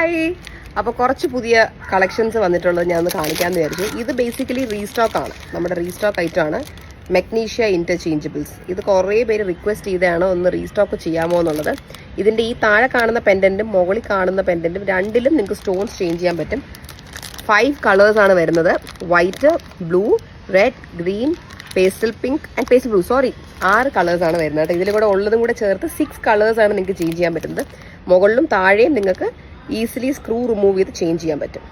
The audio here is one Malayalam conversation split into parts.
ഹായ് അപ്പോൾ കുറച്ച് പുതിയ കളക്ഷൻസ് വന്നിട്ടുള്ളത് ഞാൻ ഒന്ന് കാണിക്കാമെന്ന് വിചാരിച്ചു. ഇത് ബേസിക്കലി റീസ്റ്റോക്ക് ആണ്. നമ്മുടെ റീസ്റ്റോക്ക് ഐറ്റം ആണ്. മെഗ്നീഷ്യ ഇന്റർചേഞ്ചബിൾസ് ഇത് കുറേ പേര് റിക്വസ്റ്റ് ചെയ്താണ് ഒന്ന് റീസ്റ്റോക്ക് ചെയ്യാമോ എന്നുള്ളത്. ഇതിന്റെ ഈ താഴെ കാണുന്ന പെൻഡന്റും മുകളിൽ കാണുന്ന പെൻഡന്റും രണ്ടിലും നിങ്ങൾക്ക് സ്റ്റോൺസ് ചേഞ്ച് ചെയ്യാൻ പറ്റും. ഫൈവ് കളേഴ്സാണ് വരുന്നത്. White blue red green pastel pink and pastel blue sorry ആറ് കളേഴ്സാണ് വരുന്നത്. കേട്ടോ ഇതിൽ കൂടെ ഉള്ളതും കൂടെ ചേർത്ത് സിക്സ് കളേഴ്സാണ് നിങ്ങൾക്ക് ചേഞ്ച് ചെയ്യാൻ പറ്റുന്നത്. മുകളിലും താഴെയും നിങ്ങൾക്ക് ഈസിലി സ്ക്രൂ റിമൂവ് ചെയ്ത് ചേഞ്ച് ചെയ്യാൻ പറ്റും.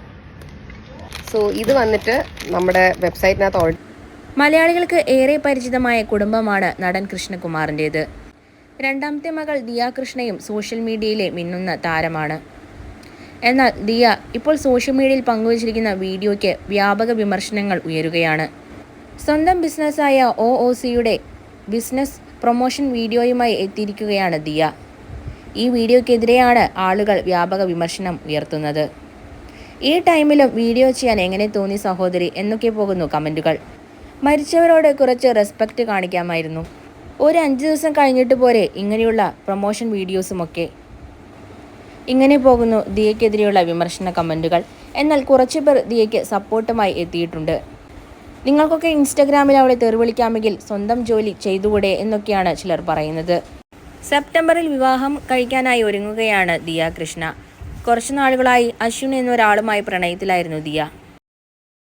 സോ ഇത് വന്നിട്ട് നമ്മുടെ വെബ്സൈറ്റിനകത്ത് മലയാളികൾക്ക് ഏറെ പരിചിതമായ കുടുംബമാണ് നടൻ കൃഷ്ണകുമാറിന്റേത്. രണ്ടാമത്തെ മകൾ ദിയ കൃഷ്ണയും സോഷ്യൽ മീഡിയയിലെ മിന്നുന്ന താരമാണ്. എന്നാൽ ദിയ ഇപ്പോൾ സോഷ്യൽ മീഡിയയിൽ പങ്കുവച്ചിരിക്കുന്ന വീഡിയോയ്ക്ക് വ്യാപക വിമർശനങ്ങൾ ഉയരുകയാണ്. സ്വന്തം ബിസിനസ്സായ ഒ ഒ സിയുടെ ബിസിനസ് പ്രൊമോഷൻ വീഡിയോയുമായി എത്തിയിരിക്കുകയാണ് ദിയ. ഈ വീഡിയോയ്ക്കെതിരെയാണ് ആളുകൾ വ്യാപക വിമർശനം ഉയർത്തുന്നത്. ഈ ടൈമിലും വീഡിയോ ചെയ്യാൻ എങ്ങനെ തോന്നി സഹോദരി? എന്നൊക്കെ പോകുന്നു കമന്റുകൾ മരിച്ചവരോട് കുറച്ച് റെസ്പെക്റ്റ് കാണിക്കാമായിരുന്നു. ഒരു അഞ്ച് ദിവസം കഴിഞ്ഞിട്ട് പോരെ ഇങ്ങനെയുള്ള പ്രൊമോഷൻ വീഡിയോസുമൊക്കെ ഇങ്ങനെ പോകുന്നു ദിയയ്ക്കെതിരെയുള്ള വിമർശന കമന്റുകൾ എന്നാൽ കുറച്ച് പേർ ദിയയ്ക്ക് സപ്പോർട്ടുമായി എത്തിയിട്ടുണ്ട്. നിങ്ങൾക്കൊക്കെ ഇൻസ്റ്റഗ്രാമിൽ അവളെ തെറിവിളിക്കാമെങ്കിൽ സ്വന്തം ജോലി ചെയ്തുകൂടെ എന്നൊക്കെയാണ് ചിലർ പറയുന്നത്. സെപ്റ്റംബറിൽ വിവാഹം കഴിക്കാനായി ഒരുങ്ങുകയാണ് ദിയ കൃഷ്ണ. കുറച്ചു നാളുകളായി അശ്വിൻ എന്നൊരാളുമായി പ്രണയത്തിലായിരുന്നു ദിയ.